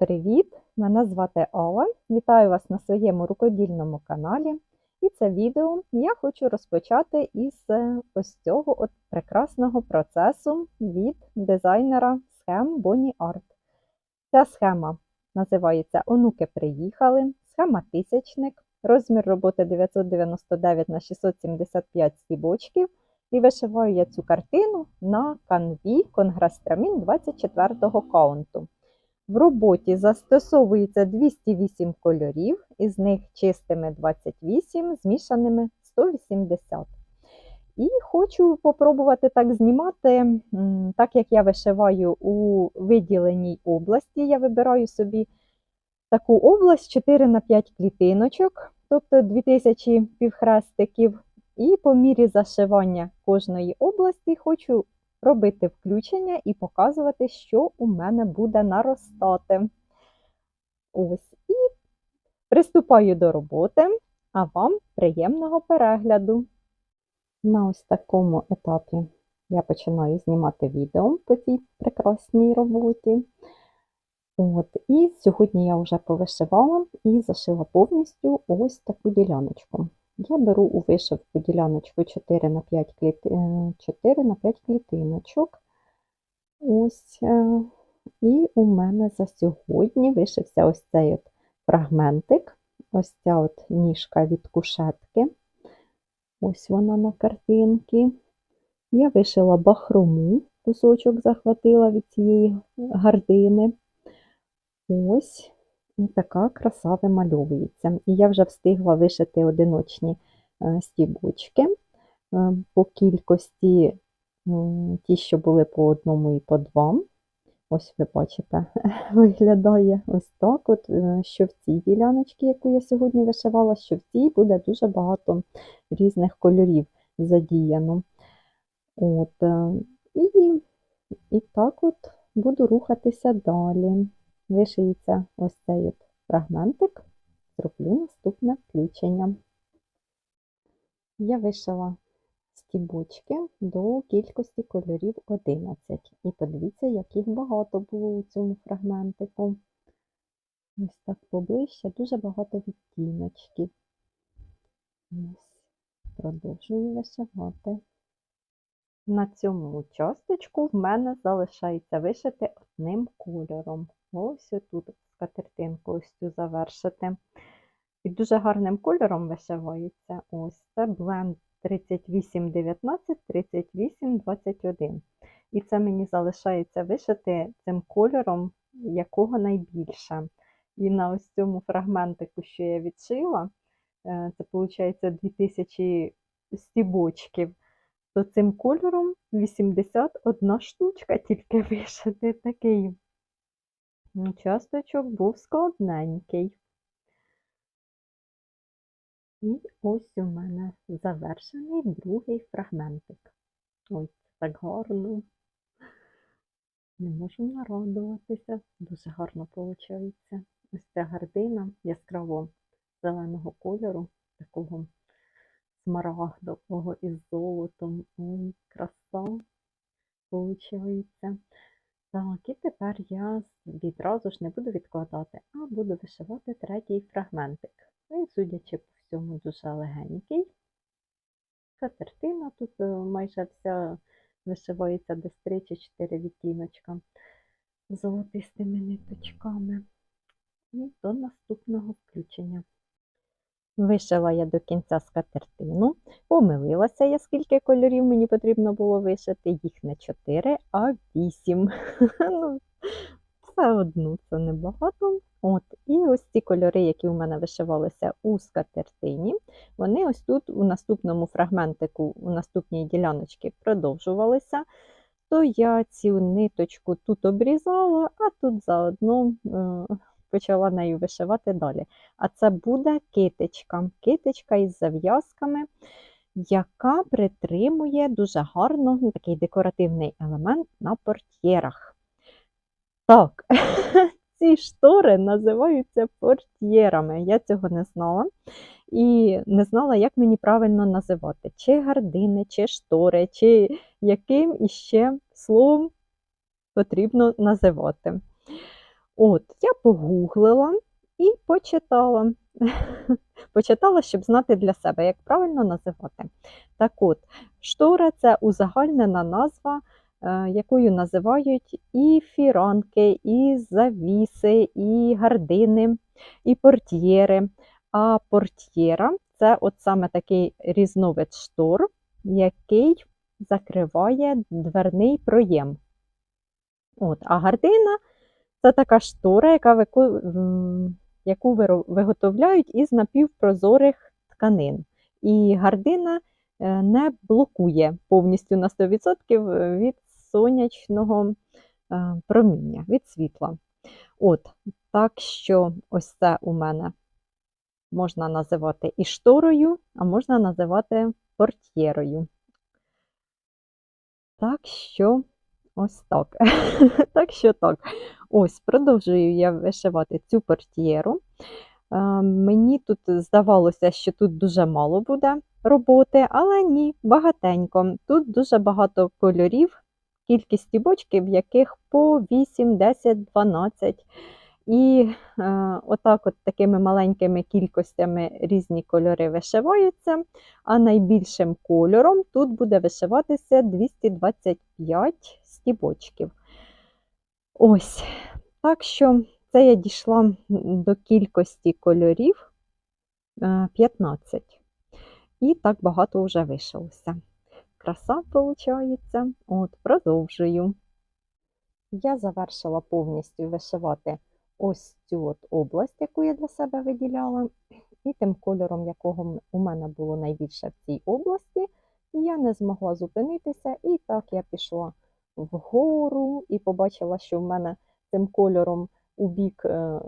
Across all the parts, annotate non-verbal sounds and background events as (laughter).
Привіт! Мене звати Ола. Вітаю вас на своєму рукодільному каналі. І це відео я хочу розпочати із е, ось цього от прекрасного процесу від дизайнера схем Bonnie Art. Ця схема називається Онуки приїхали, схема тисячник, розмір роботи 999 на 675 стібочків. І вишиваю я цю картину на канві Конгрестрамін 24 каунту. В роботі застосовується 208 кольорів, із них чистими 28, змішаними 180. І хочу попробувати так знімати, так як я вишиваю у виділеній області. Я вибираю собі таку область 4 на 5 клітиночок, тобто 2000 півхрестиків. І по мірі зашивання кожної області хочу робити включення і показувати, що у мене буде наростати. Ось. І приступаю до роботи, а вам приємного перегляду. На ось такому етапі я починаю знімати відео по цій прекрасній роботі. От, І сьогодні я вже повишивала і зашила повністю ось таку діляночку. Я беру у вишивку діляночку 4 на 5 кліти... 4 на 5 клітиночок. Ось, е, І у мене за сьогодні вишився ось цей от фрагментик, ось ця от ніжка від кушетки. Ось вона на картинці. Я вишила бахрому, кусочок захватила від цієї гардини. Ось. І така краса вимальовується. І я вже встигла вишити одиночні е, стібочки е, по кількості ті, що були по одному і по два. Ось ви бачите, (laughs) виглядає ось так. от, е, Що в цій діляночці, яку я сьогодні вишивала, що в цій буде дуже багато різних кольорів задіяно. От, І, і так от буду рухатися далі вишиється ось цей от фрагментик, зроблю наступне включення. Я вишила стібочки до кількості кольорів 11. І подивіться, яких багато було у цьому фрагментику. Ось так поближче, дуже багато відтіночків. Ось, продовжую вишивати. На цьому участочку в мене залишається вишити одним кольором. Ось тут скатертинку ось цю завершити. І дуже гарним кольором вишивається. Ось це бленд 3819, 3821. І це мені залишається вишити цим кольором, якого найбільше. І на ось цьому фрагментику, що я відшила, е, це виходить 2000 стібочків, то цим кольором 81 штучка тільки вишити такий. Участочок був складненький. І ось у мене завершений другий фрагментик. Ой, так гарно. Не можу нарадуватися. Дуже гарно виходить. Ось ця гардина яскраво зеленого кольору, такого смарагдового із золотом. Ой, краса виходить. Так, і тепер я відразу ж не буду відкладати, а буду вишивати третій фрагментик. Він, судячи по всьому, дуже легенький. Катертина тут е, майже вся вишивається десь 3 чи 4 відтіночка золотистими ниточками. І до наступного включення. Вишила я до кінця скатертину, помилилася я, скільки кольорів мені потрібно було вишити, їх не 4, а 8. (laughs) ну, Все одно це небагато. От, І ось ці кольори, які у мене вишивалися у скатертині, вони ось тут у наступному фрагментику, у наступній діляночці продовжувалися. То я цю ниточку тут обрізала, а тут заодно е, почала нею вишивати далі. А це буде китичка. Китичка із зав'язками, яка притримує дуже гарно такий декоративний елемент на портьєрах. Так, (laughs) ці штори називаються портьєрами. Я цього не знала. І не знала, як мені правильно називати: чи гардини, чи штори, чи яким іще словом потрібно називати. От, я погуглила і почитала. (laughs) Почитала, щоб знати для себе, як правильно називати. Так от, штора це узагальнена назва, е, якою називають і фіранки, і завіси, і гардини, і портьєри. А портьєра це от саме такий різновид штор, який закриває дверний проєм. От, а гардина це така штора, яка яку виготовляють із напівпрозорих тканин. І гардина е, не блокує повністю на 100% від сонячного е, проміння, від світла. От, так що ось це у мене можна називати і шторою, а можна називати портьєрою. Так що ось так. (laughs) так що так. Ось, продовжую я вишивати цю портьєру. Е, Мені тут здавалося, що тут дуже мало буде роботи, але ні, багатенько. Тут дуже багато кольорів, кількість стібочків, яких по 8, 10, 12. І е, отак, от такими маленькими кількостями різні кольори вишиваються. А найбільшим кольором тут буде вишиватися 225 стібочків. Ось. Так що це я дійшла до кількості кольорів е, 15. І так багато вже вишилося. Краса виходить. От, продовжую. Я завершила повністю вишивати ось цю от область, яку я для себе виділяла. І тим кольором, якого у мене було найбільше в цій області, я не змогла зупинитися. І так я пішла вгору і побачила, що в мене цим кольором у бік, е,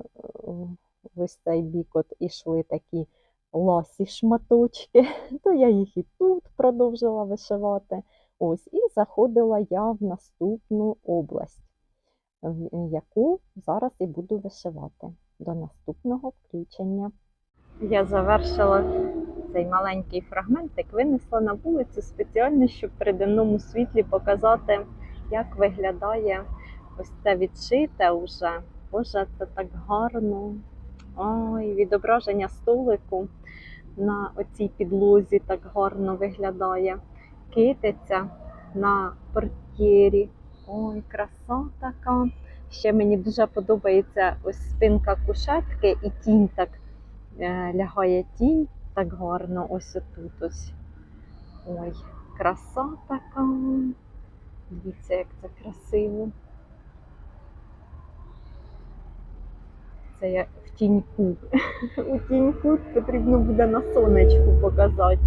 ось цей бік от ішли такі ласі шматочки, (laughs) то я їх і тут продовжила вишивати. Ось, і заходила я в наступну область, яку зараз і буду вишивати до наступного включення. Я завершила цей маленький фрагментик, винесла на вулицю спеціально, щоб при денному світлі показати, як виглядає ось це відшите вже. Боже, це так гарно. Ой, відображення столику на оцій підлозі так гарно виглядає. Китиця на портьєрі. Ой, краса така. Ще мені дуже подобається ось спинка кушетки і тінь так е, лягає тінь так гарно ось отут ось. Ой, краса така. Дивіться, як це красиво. Це я в тіньку. (laughs) У тіньку потрібно буде на сонечку показати.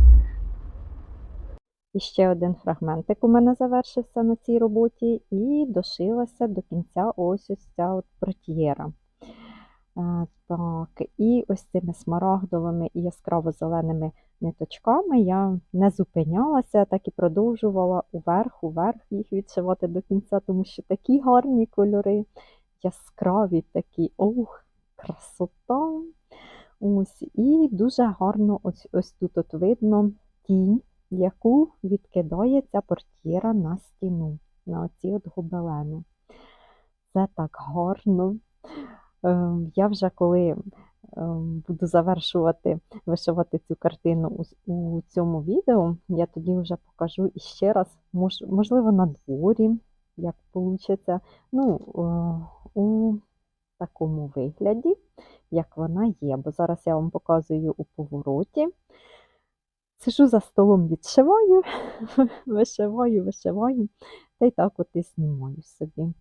І ще один фрагментик у мене завершився на цій роботі, і дошилася до кінця ось ось ця от портьєра. Е, Так, і ось цими смарагдовими і яскраво-зеленими ниточками я не зупинялася, так і продовжувала уверх, уверх їх відшивати до кінця, тому що такі гарні кольори, яскраві такі, ох, красота. Ось, і дуже гарно ось, ось тут от видно тінь, яку відкидає ця портьєра на стіну, на оці от гобелени. Це так гарно. Ем, Я вже коли ем, буду завершувати вишивати цю картину у, цьому відео, я тоді вже покажу іще раз, можливо, на дворі, як вийде. Ну, е, у такому вигляді, як вона є. Бо зараз я вам показую у повороті. Сижу за столом, відшиваю, (laughs) вишиваю, вишиваю, та й так от і знімаю собі.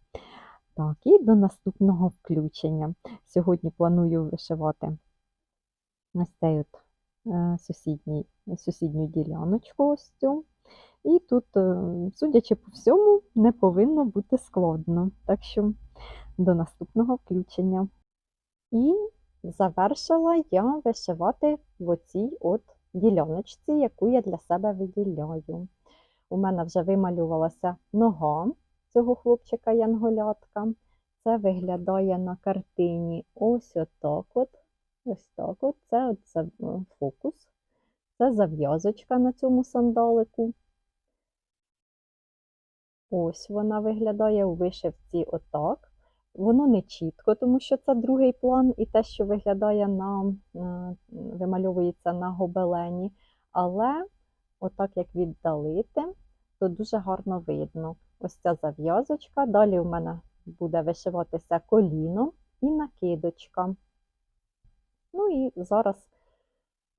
Так, і до наступного включення. Сьогодні планую вишивати ось цей от е, сусідній, сусідню діляночку ось цю. І тут, е, судячи по всьому, не повинно бути складно. Так що до наступного включення. І завершила я вишивати в оцій от діляночці, яку я для себе виділяю. У мене вже вималювалася нога цього хлопчика янголятка. Це виглядає на картині ось отак от. Ось так от. Це от е, фокус. Це зав'язочка на цьому сандалику. Ось вона виглядає у вишивці отак. Воно не чітко, тому що це другий план, і те, що виглядає на е, вимальовується на гобелені. Але отак як віддалити, то дуже гарно видно. Ось ця зав'язочка. Далі у мене буде вишиватися коліно і накидочка. Ну і зараз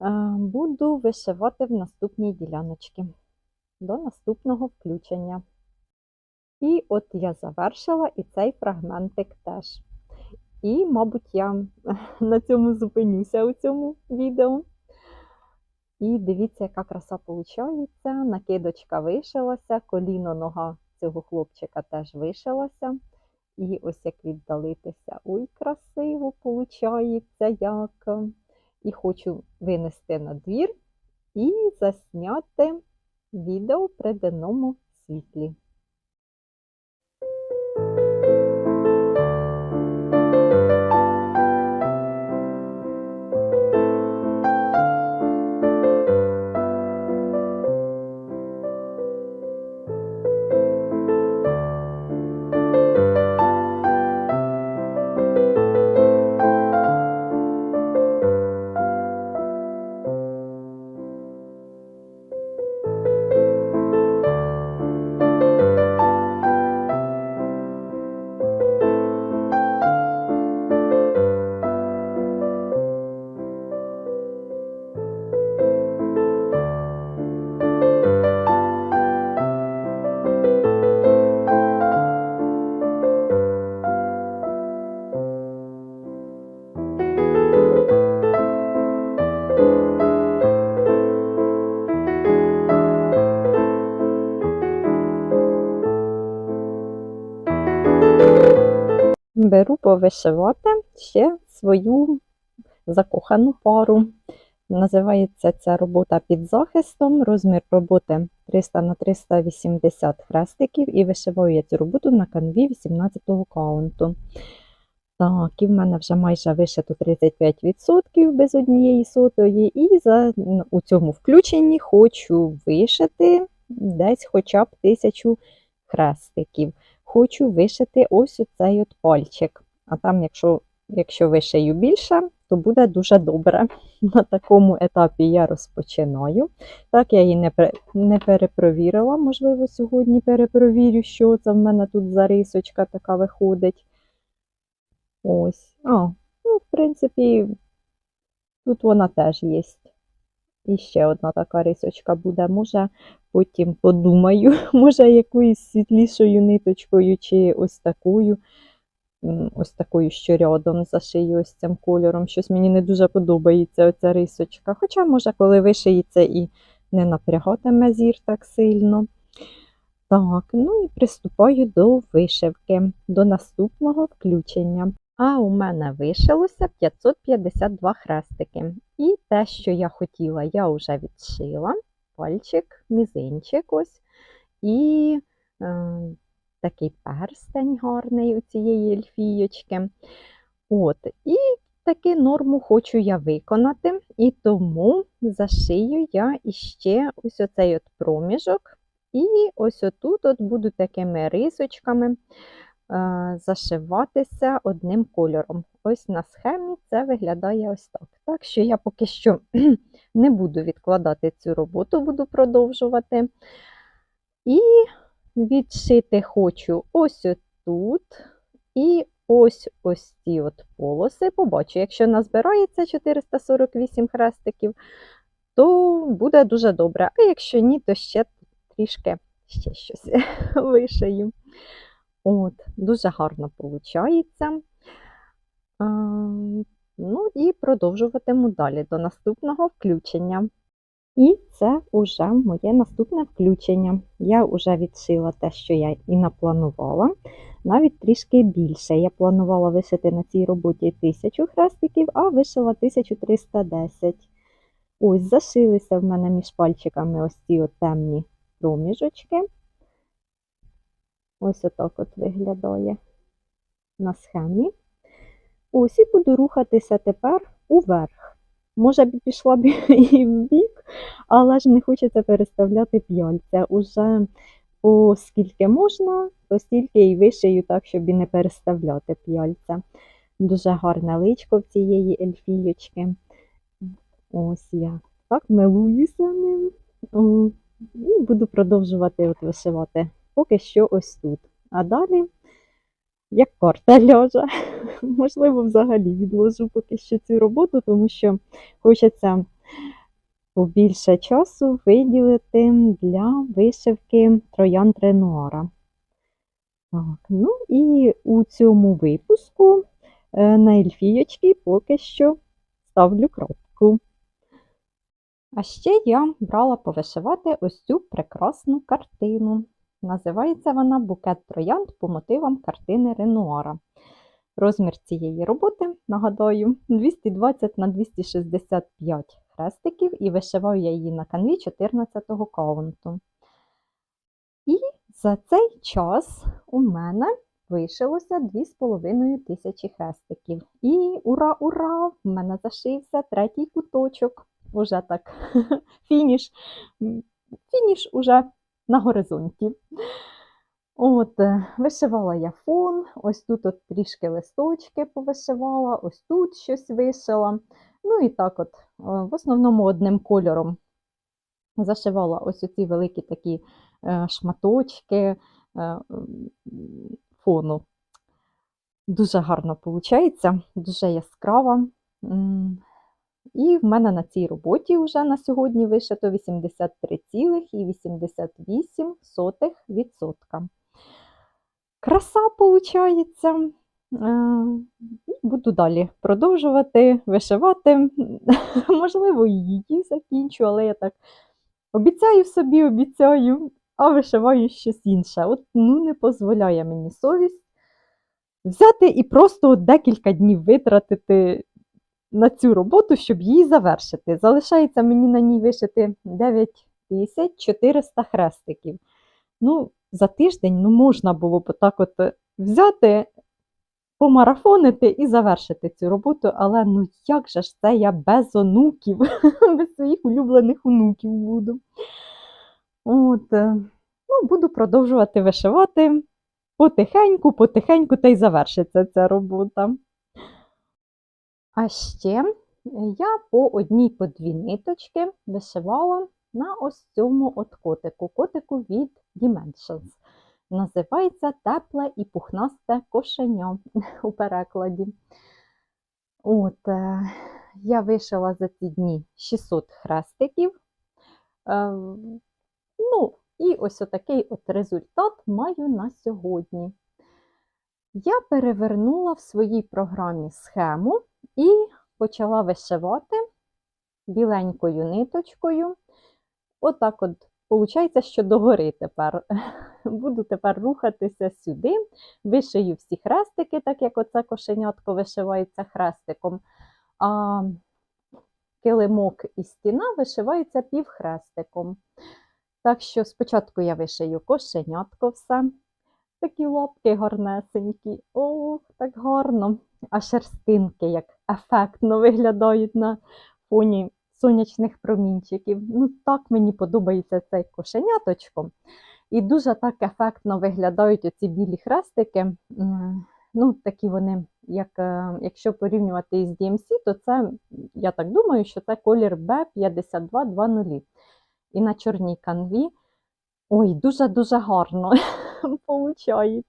е, буду вишивати в наступній діляночці до наступного включення. І от я завершила і цей фрагментик теж. І, мабуть, я (laughs) на цьому зупинюся у цьому відео. І дивіться, яка краса виходить. Накидочка вишилася, коліно нога цього хлопчика теж вишилася. І ось як віддалитися. Ой, красиво виходить, як. І хочу винести на двір і засняти відео при денному світлі. Беру повишивати ще свою закохану пару. Називається ця робота під захистом. Розмір роботи 300 на 380 хрестиків, і вишиваю я цю роботу на канві 18-го каунту. Так, і в мене вже майже вишито 35% без однієї сотої. І за, у цьому включенні хочу вишити десь хоча б тисячу хрестиків. Хочу вишити ось оцей от пальчик. А там, якщо, якщо вишию більше, то буде дуже добре. (laughs) На такому етапі я розпочинаю. Так, я її не, не перепровірила, можливо, сьогодні перепровірю, що це в мене тут за рисочка така виходить. Ось. А, ну, в принципі, тут вона теж є. І ще одна така рисочка буде. Може, потім подумаю, (laughs) може, якоюсь світлішою ниточкою, чи ось такою, ось такою що рядом зашию ось цим кольором. Щось мені не дуже подобається оця рисочка. Хоча, може, коли вишиється і не напрягатиме зір так сильно. Так, ну і приступаю до вишивки, до наступного включення. А у мене вишилося 552 хрестики. І те, що я хотіла, я вже відшила. Пальчик, мізинчик ось. І е, такий перстень гарний у цієї ельфійочки. От, І таку норму хочу я виконати, і тому зашию я іще ось оцей от проміжок. І ось отут от буду такими рисочками зашиватися одним кольором. Ось на схемі це виглядає ось так. Так що я поки що (clears throat) не буду відкладати цю роботу, буду продовжувати. І відшити хочу ось тут і ось ось ці от полоси. Побачу, якщо назбирається 448 хрестиків, то буде дуже добре. А якщо ні, то ще трішки ще щось (laughs) вишию. От, Дуже гарно виходить. Ну і продовжуватиму далі до наступного включення. І це вже моє наступне включення. Я вже відшила те, що я і напланувала, навіть трішки більше. Я планувала вишити на цій роботі 1000 хрестиків, а вишила 1310. Ось, зашилися в мене між пальчиками ось ці темні проміжочки. Ось отак от виглядає на схемі. Ось і буду рухатися тепер уверх. Може б пішла б (laughs) і в бік, але ж не хочеться переставляти п'яльця. Уже оскільки можна, то стільки і вишию так, щоб і не переставляти п'яльця. Дуже гарне личко в цієї ельфійочки. Ось я так милуюся ним. І буду продовжувати от вишивати. Поки що ось тут. А далі, як карта (laughs) ляже, можливо, взагалі відложу поки що цю роботу, тому що хочеться побільше часу виділити для вишивки троянд Ренуара. Так, ну і у цьому випуску е, на ельфійочки поки що ставлю крапку. А ще я брала повишивати ось цю прекрасну картину. Називається вона Букет троянд по мотивам картини Ренуара. Розмір цієї роботи, нагадаю, 220 на 265 хрестиків, і вишиваю я її на канві 14-го каунту. І за цей час у мене вишилося 2,5 тисячі хрестиків. І ура, ура! В мене зашився третій куточок. Уже так, (laughs) фініш, фініш уже на горизонті. От, е, вишивала я фон, ось тут от трішки листочки повишивала, ось тут щось вишила. Ну і так от, е, в основному одним кольором зашивала ось оці великі такі е, шматочки фону. Дуже гарно виходить, дуже яскрава. І в мене на цій роботі вже на сьогодні вишито 83,88%. Краса виходить. Буду далі продовжувати вишивати. (laughs) Можливо, її закінчу, але я так обіцяю собі, обіцяю, а вишиваю щось інше. От ну не дозволяє мені совість взяти і просто декілька днів витратити на цю роботу, щоб її завершити. Залишається мені на ній вишити 9400 хрестиків. Ну, за тиждень ну, можна було б так от взяти, помарафонити і завершити цю роботу, але ну як же ж це я без онуків, (laughs) без своїх улюблених онуків буду. От, е, ну, буду продовжувати вишивати потихеньку, потихеньку, та й завершиться ця робота. А ще я по одній по дві ниточки вишивала на ось цьому от котику, котику від Dimensions. Називається тепле і пухнасте кошеня (laughs) у перекладі. От, е, я вишила за ці дні 600 хрестиків. Е, ну, і ось отакий от результат маю на сьогодні. Я перевернула в своїй програмі схему і почала вишивати біленькою ниточкою. Отак от, виходить, що догори тепер. (laughs) Буду тепер рухатися сюди, вишию всі хрестики, так як оце кошенятко вишивається хрестиком. А килимок і стіна вишиваються півхрестиком. Так що спочатку я вишию кошенятко все. Такі лапки гарнесенькі. Ох, так гарно. А шерстинки як ефектно виглядають на фоні сонячних промінчиків. Ну, так мені подобається цей кошеняточко. І дуже так ефектно виглядають оці білі хрестики. Ну, такі вони, як, е, якщо порівнювати із DMC, то це, я так думаю, що це колір B5220. І на чорній канві. Ой, дуже-дуже гарно (laughs) виходить.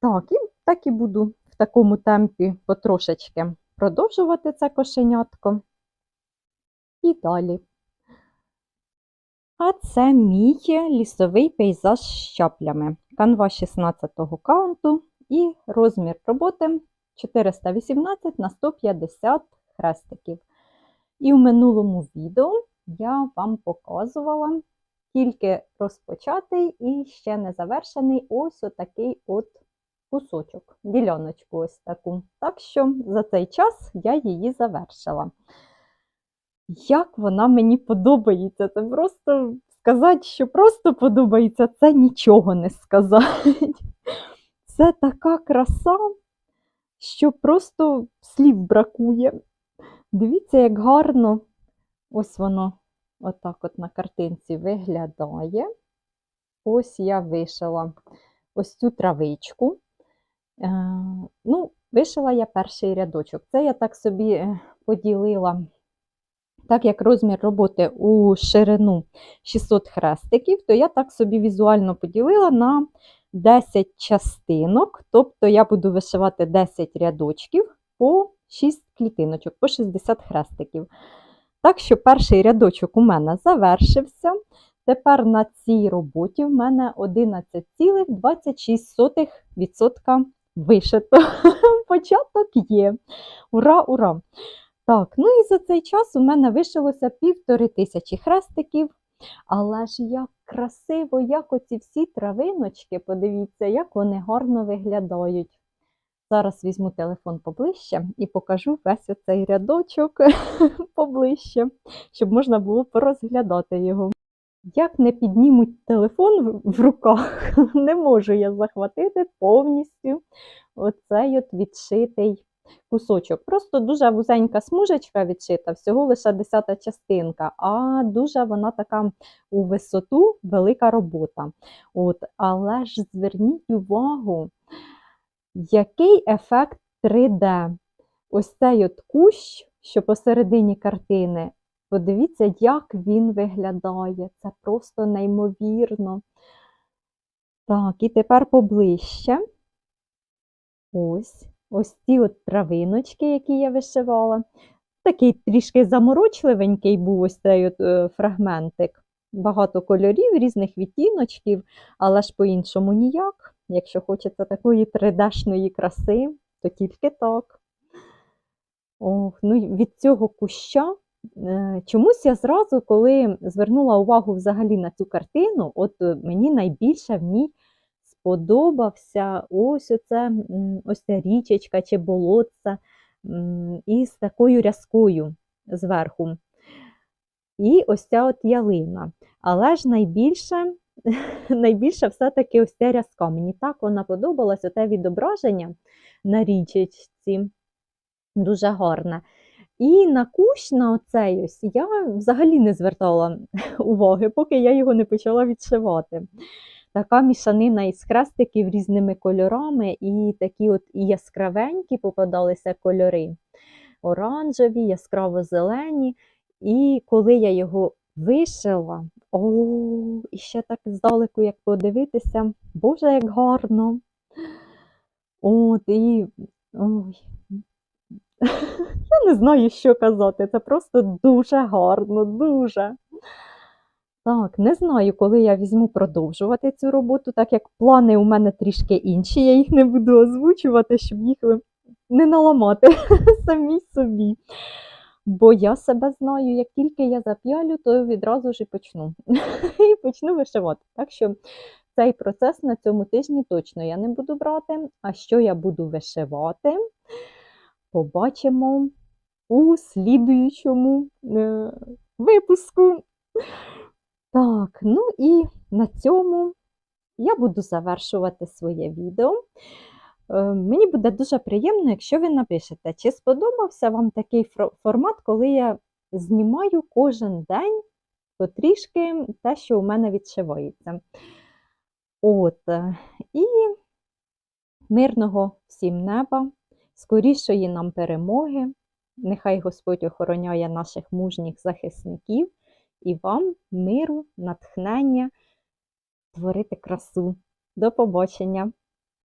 Так, і так і буду такому темпі потрошечки продовжувати це кошенятко. І далі. А це мій лісовий пейзаж з чаплями. Канва 16 го каунту і розмір роботи 418 на 150 хрестиків. І в минулому відео я вам показувала тільки розпочатий і ще не завершений ось отакий от кусочок, діляночку ось таку. Так що за цей час я її завершила. Як вона мені подобається, це просто сказати, що просто подобається, це нічого не сказати. Це така краса, що просто слів бракує. Дивіться, як гарно ось воно отак от на картинці виглядає. ось я вишила ось цю травичку. Е, ну, вишила я перший рядочок. Це я так собі е, поділила, так як розмір роботи у ширину 600 хрестиків, то я так собі візуально поділила на 10 частинок, тобто я буду вишивати 10 рядочків по 6 клітиночок, по 60 хрестиків. Так що перший рядочок у мене завершився. Тепер на цій роботі в мене 11,26% вишито. (laughs) Початок є. Ура, ура! Так, ну і за цей час у мене вишилося півтори тисячі хрестиків. Але ж як красиво, як оці всі травиночки, подивіться, як вони гарно виглядають. Зараз візьму телефон поближче і покажу весь оцей рядочок (laughs) поближче, щоб можна було порозглядати його. Як не піднімуть телефон в руках, (laughs) не можу я захватити повністю оцей от відшитий кусочок. Просто дуже вузенька смужечка відшита, всього лише десята частинка, а дуже вона така у висоту велика робота. От, Але ж зверніть увагу, який ефект 3D. Ось цей от кущ, що посередині картини, подивіться, як він виглядає. Це просто неймовірно. Так, і тепер поближче. Ось ось ці от травиночки, які я вишивала. Такий трішки заморочливенький був ось цей от е, фрагментик. Багато кольорів, різних відтіночків, але ж по-іншому ніяк. Якщо хочеться такої 3D-шної краси, то тільки так. Ох, ну Від цього куща чомусь я зразу, коли звернула увагу взагалі на цю картину, от е, мені найбільше в ній сподобався ось оце, ось ця річечка чи болотце із такою рязкою зверху. І ось ця от ялина. Але ж найбільше (laughs) найбільше все-таки ось ця рязка. Мені так вона подобалась, оте відображення на річечці. Дуже гарне. І на кущ на оцей ось я взагалі не звертала (laughs) уваги, поки я його не почала відшивати. Така мішанина із хрестиків різними кольорами, і такі от яскравенькі попадалися кольори. Оранжеві, яскраво-зелені. І коли я його вишила, о, і ще так здалеку, як подивитися, Боже, як гарно. От, і ой. Я не знаю, що казати. Це просто дуже гарно, дуже. Так, не знаю, коли я візьму продовжувати цю роботу, так як плани у мене трішки інші, я їх не буду озвучувати, щоб їх не наламати (laughs) самі собі. Бо я себе знаю, як тільки я зап'ялю, то відразу ж і почну. (laughs) І почну вишивати. Так що цей процес на цьому тижні точно я не буду брати. А що я буду вишивати, побачимо у слідуючому е, випуску. Так, ну і на цьому я буду завершувати своє відео. Е, мені буде дуже приємно, якщо ви напишете, чи сподобався вам такий формат, коли я знімаю кожен день потрішки те, що у мене відшивається. От, е, І мирного всім неба, скорішої нам перемоги. Нехай Господь охороняє наших мужніх захисників і вам миру, натхнення, творити красу. До побачення!